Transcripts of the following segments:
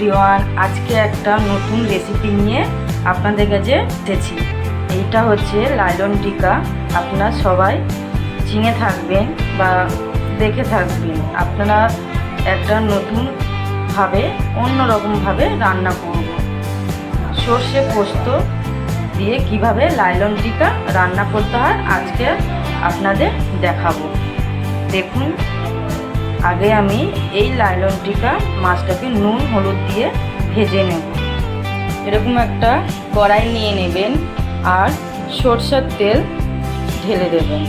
Everyone আজকে একটা নতুন রেসিপি নিয়ে আপনাদের কাছে এসেছি এইটা হচ্ছে লাইলন টিকা। আপনারা সবাই চিনে থাকবেন বা দেখে থাকবেন। আপনারা একটা নতুনভাবে অন্যরকমভাবে রান্না করব। সর্ষে পোস্ত দিয়ে কীভাবে লাইলন টিকা রান্না করতে হয়, আজকে আপনাদের দেখাবো। দেখুন। আগে আমি এই লাইলন টিকা মাছটাকে নুন, হলুদ দিয়ে ভেজে নেব। এরকম একটা কড়াই নিয়ে নেবেন আর সরষের তেল ঢেলে দেবেন।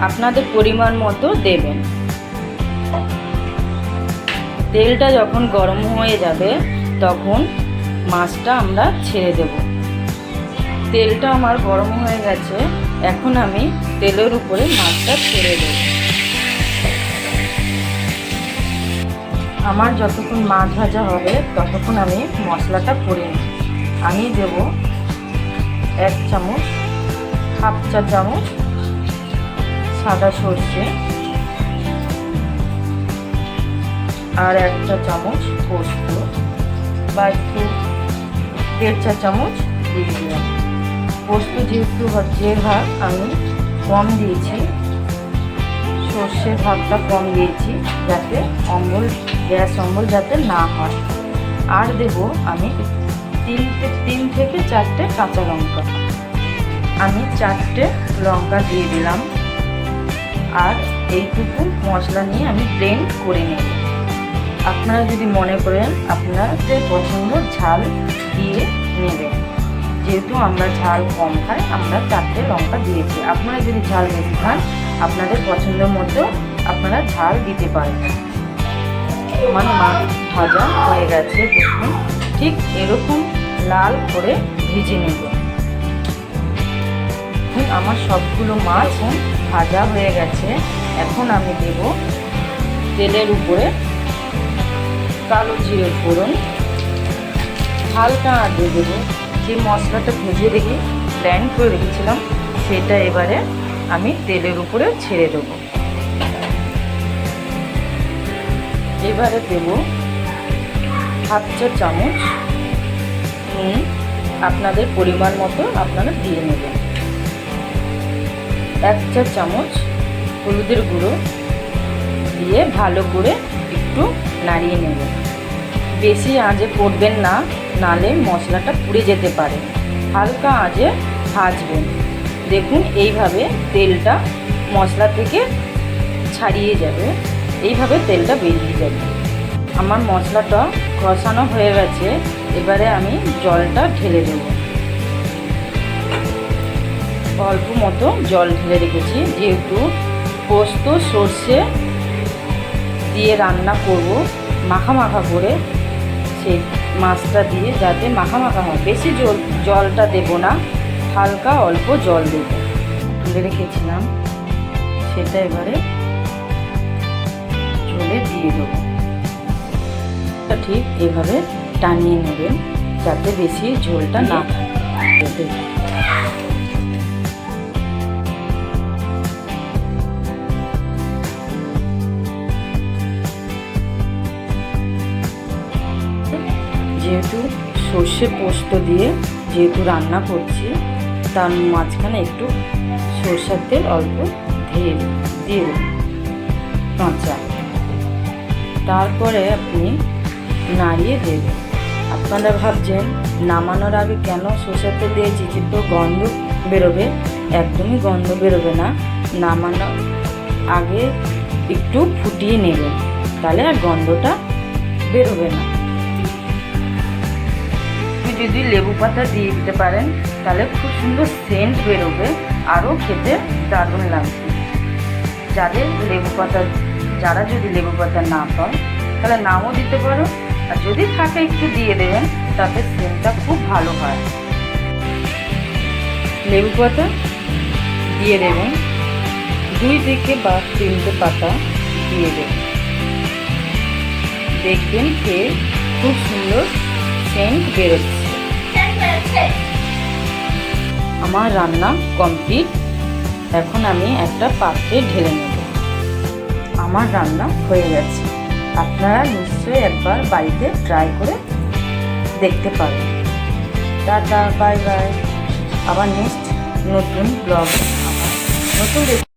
আপনাদের পরিমাণ মতো দেবেন। তেলটা যখন গরম হয়ে যাবে, তখন মাছটা আমরা ছেড়ে দেব। তেলটা আমার গরম হয়ে গেছে, এখন আমি তেলের উপরে মাছটা ছেড়ে দেব। আমার যতক্ষণ মাছ ভাজা হবে, ততক্ষণ আমি মশলাটা করে নিই আমি দেব এক চামচ, হাফ চা চামচ সাদা সর্ষে আর একটা চামচ পোস্ত বা একটু দেড় চা চামচ দিয়ে দিলাম পোস্ত যেহেতু যে ভাগ আমি কম দিয়েছি। সর্ষের ভাগটা কম দিয়েছি যাতে অম্বল, গ্যাস অম্বল যাতে না হয়। আর দেব আমি তিন তিন থেকে চারটে কাঁচা লঙ্কা। আমি চারটে লঙ্কা দিয়ে দিলাম। আর এইটুকু মশলা নিয়ে আমি ব্লেন্ড করে নেব। আপনারা যদি মনে করেন আপনাদের পছন্দ ঝাল দিয়ে নেবেন। যেহেতু আমরা ঝাল কম খাই, আমরা চারটে লঙ্কা দিয়েছি। আপনারা যদি ঝাল বেশি খান আপনাদের পছন্দ মতো আপনারা ঝাল দিতে পারেন। আমার মাছ ভাজা হয়ে গেছে দেখুন। ঠিক এরকম লাল করে ভেজে নেব। আমার সবগুলো মাছ ভাজা হয়ে গেছে। এখন আমি দেব তেলের উপরে কালো জিরে ফোড়ন। হালকা আদে দেবো। যে মশলাটা ভেজে রেখে ব্ল্যান্ড করে রেখেছিলাম, সেটা এবারে আমি তেলের উপরে ছেড়ে দেবো। এবারে দেব হাফ চা চামচ নুন। আপনাদের পরিমাণ মতো আপনারা দিয়ে নেবেন। এক চা চামচ হলুদের গুঁড়ো দিয়ে ভালো করে একটু নাড়িয়ে নেবেন। বেশি আঁচে করবেন না, নালে মশলাটা পুড়ে যেতে পারে। হালকা আঁচে ভাজবেন। দেখুন, এইভাবে তেলটা মশলা থেকে ছাড়িয়ে যাবে। এইভাবে তেলটা বেরিয়ে যাবে। আমার মশলাটা কষানো হয়ে গেছে, এবারে আমি জলটা ঢেলে দেব। অল্প মতো জল ঢেলে রেখেছি, যেহেতু পোস্ত, সর্ষে দিয়ে রান্না করব, মাখা মাখা করে সেই মাছটা দিয়ে, যাতে মাখা মাখা হয়। বেশি জল, জলটা দেব না। হালকা অল্প জল দেব তুলে রেখেছিলাম, সেটা এবারে ঝোলে দিয়ে দেবো। ঠিক এভাবে টানিয়ে নেবেন, যাতে বেশি ঝোলটা না থাকে। যেহেতু সর্ষে পোস্ত দিয়ে যেহেতু রান্না করছি তার মাঝখানে একটু সর্ষের তেল অল্প দিয়ে দিয়ে কাঁচা। তারপরে আপনি নাড়িয়ে দেবেন আপনারা ভাবছেন, নামানোর আগে কেন সর্ষের তেল দিয়েছি কিন্তু গন্ধ বেরোবে? একদমই গন্ধ বেরোবে না। নামানোর আগে একটু ফুটিয়ে নেবেন। তাহলে আর গন্ধটা বেরোবে না। যদি লেবু পাতা দিয়ে দিতে পারেন, তাহলে খুব সুন্দর সেন্ট বেরোবে, আরও খেতে দারুণ লাগবে। যাদের লেবু পাতা, যারা যদি লেবু পাতা না পায় তাহলে নামও দিতে পারো, আর যদি থাকে একটু দিয়ে দেবেন, তাতে সেন্টটা খুব ভালো হয়। লেবু পাতা দিয়ে দেবেন, দুই দিকে বা তিনটে পাতা দিয়ে দেবেন। দেখবেন খেয়ে খুব সুন্দর সেন্ট বেরোচ্ছে। আমার রান্না কমপ্লিট এখন আমি একটা পাত্রে ঢেলে নেব। আমার রান্না হয়ে গেছে। আপনারা নিশ্চয়ই একবার বাড়িতে ট্রাই করে দেখতে পারেন। টাটা বাই বাই আবার নেক্সট নতুন ব্লগ নতুন